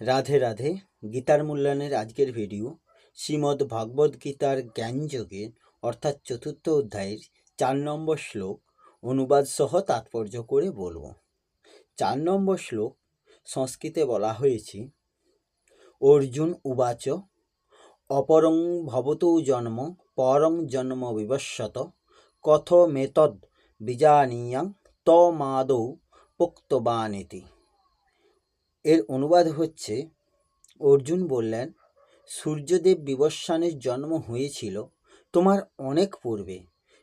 রাধে রাধে, গীতার মূল্যায়নের আজকের ভিডিও শ্রীমদ্ ভাগবত গীতার জ্ঞানযোগের অর্থাৎ চতুর্থ অধ্যায়ের চার নম্বর শ্লোক, অনুবাদ সহ তাৎপর্য করে বলব। চার নম্বর শ্লোক, সংস্কৃতে বলা হয়েছে, অর্জুন উবাচ, অপরং ভবতু জন্ম, পরং জন্ম বিবস্বত কথমেতদ বিজানীয়াং তমাদৌ পোক্তবানিতি। এর অনুবাদ হচ্ছে, অর্জুন বললেন, সূর্যদেব বিবস্বানের জন্ম হয়েছিল তোমার অনেক পূর্বে।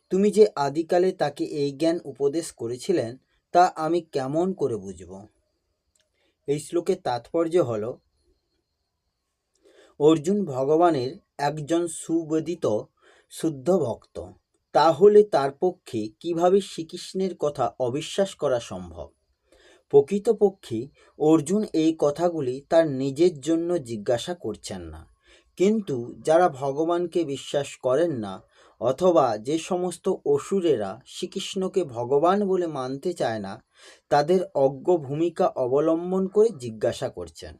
তুমি যে আদিকালে তাকে এই জ্ঞান উপদেশ করেছিলেন, তা আমি কেমন করে বুঝব? এই শ্লোকের তাৎপর্য হল, অর্জুন ভগবানের একজন সুবেদিত শুদ্ধ ভক্ত। তাহলে তার পক্ষে কীভাবে শ্রীকৃষ্ণের কথা অবিশ্বাস করা সম্ভব? প্রকৃতপক্ষে অর্জুন এই কথাগুলি তার নিজের জন্য জিজ্ঞাসা করছেন না। কিন্তু যারা ভগবানকে বিশ্বাস করেন না, অথবা যে সমস্ত অসুরেরা শ্রীকৃষ্ণকে ভগবান বলে মানতে চায় না, তাদের অজ্ঞ ভূমিকা অবলম্বন করে জিজ্ঞাসা করছেন।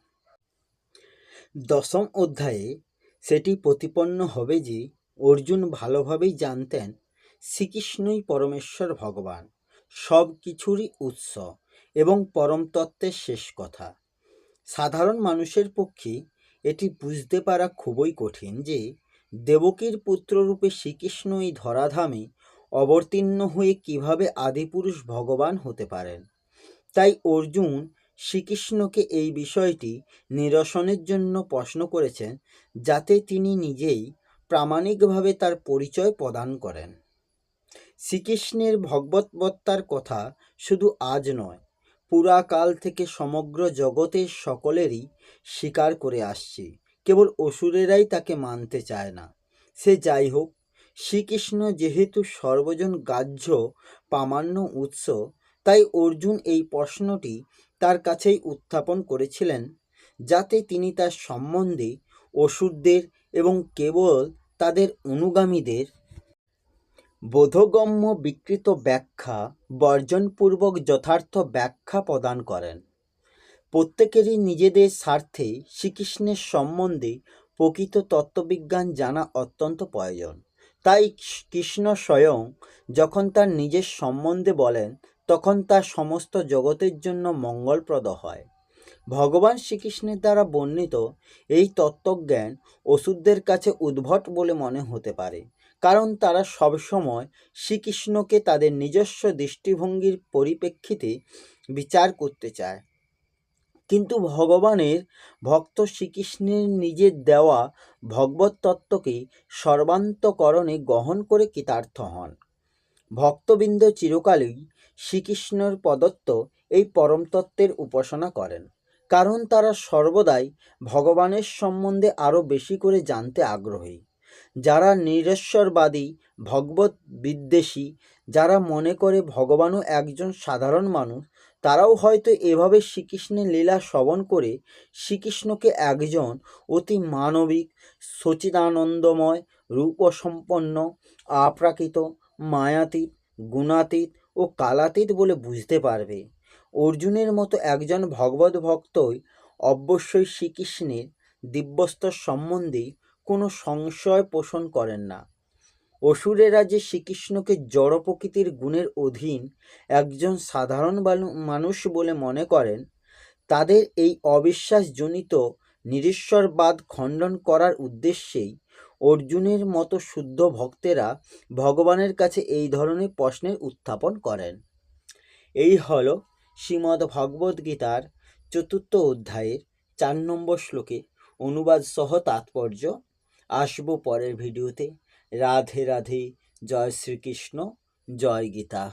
দশম অধ্যায়ে সেটি প্রতিপন্ন হবে যে অর্জুন ভালোভাবেই জানতেন শ্রীকৃষ্ণই পরমেশ্বর ভগবান সব কিছুরই উৎস। এবং পরমতত্ত্বের শেষ কথা। সাধারণ মানুষের পক্ষে এটি বুঝতে পারা খুবই কঠিন যে দেবকীর পুত্ররূপে শ্রীকৃষ্ণ এই ধরাধামে অবতীর্ণ হয়ে কীভাবে আদিপুরুষ ভগবান হতে পারেন। তাই অর্জুন শ্রীকৃষ্ণকে এই বিষয়টি নিরসনের জন্য প্রশ্ন করেছেন, যাতে তিনি নিজেই প্রামাণিকভাবে তার পরিচয় প্রদান করেন। শ্রীকৃষ্ণের ভগবৎবত্তার কথা শুধু আজ নয় পুরাকাল থেকে সমগ্র জগতের সকলেরই স্বীকার করে আসছে। কেবল অসুরেরাই তাকে মানতে চায় না। সে যাই হোক, শ্রীকৃষ্ণ যেহেতু সর্বজন গ্রাহ্য প্রামাণ্য উৎস, তাই অর্জুন এই প্রশ্নটি তার কাছেই উত্থাপন করেছিলেন, যাতে তিনি তার সম্বন্ধে অসুরদের এবং কেবল তাদের অনুগামীদের বোধগম্য বিকৃত ব্যাখ্যা বর্জনপূর্বক যথার্থ ব্যাখ্যা প্রদান করেন। প্রত্যেকেরই নিজেদের স্বার্থে শ্রীকৃষ্ণের সম্বন্ধে প্রকৃত তত্ত্ববিজ্ঞান জানা অত্যন্ত প্রয়োজন। তাই কৃষ্ণ স্বয়ং যখন তার নিজের সম্বন্ধে বলেন, তখন তা সমস্ত জগতের জন্য মঙ্গলপ্রদ হয়। ভগবান শ্রীকৃষ্ণের দ্বারা বর্ণিত এই তত্ত্বজ্ঞান ওষুধদের কাছে উদ্ভট বলে মনে হতে পারে। কারণ তারা সবসময় শ্রীকৃষ্ণকে তাদের নিজস্ব দৃষ্টিভঙ্গির পরিপ্রেক্ষিতে বিচার করতে চায়। কিন্তু ভগবানের ভক্ত শ্রীকৃষ্ণের নিজের দেওয়া ভগবত তত্ত্বকে সর্বান্তকরণে গ্রহণ করে কৃতার্থ হন। ভক্তবৃন্দ চিরকালই শ্রীকৃষ্ণর প্রদত্ত এই পরমতত্ত্বের উপাসনা করেন, কারণ তারা সর্বদাই ভগবানের সম্বন্ধে আরও বেশি করে জানতে আগ্রহী। যারা নিরেশ্বরবাদী, ভগবত বিদ্বেষী, যারা মনে করে ভগবানও একজন সাধারণ মানুষ, তারাও হয়তো এভাবে শ্রীকৃষ্ণের লীলা শ্রবণ করে শ্রীকৃষ্ণকে একজন অতি মানবিক, সচিদানন্দময়, রূপসম্পন্ন, আপ্রাকৃত, মায়াতীত, গুণাতীত ও কালাতীত বলে বুঝতে পারবে। অর্জুনের মতো একজন ভগবত ভক্তই অবশ্যই শ্রীকৃষ্ণের দিব্যস্তর সম্বন্ধে কোনো সংশয় পোষণ করেন না। অসুরেরা যে শ্রীকৃষ্ণকে জড় প্রকৃতির গুণের অধীন একজন সাধারণ মানুষ বলে মনে করেন, তাদের এই অবিশ্বাসজনিত নিরীশ্বরবাদ খণ্ডন করার উদ্দেশ্যেই অর্জুনের মতো শুদ্ধ ভক্তেরা ভগবানের কাছে এই ধরনের প্রশ্নের উত্থাপন করেন। এই হল শ্রীমদ্ ভগবদ্গীতার চতুর্থ অধ্যায়ের চার নম্বর শ্লোকে অনুবাদ সহ তাৎপর্য আসব পরের ভিডিওতে। রাধে রাধে জয় শ্রীকৃষ্ণ জয় গীতা।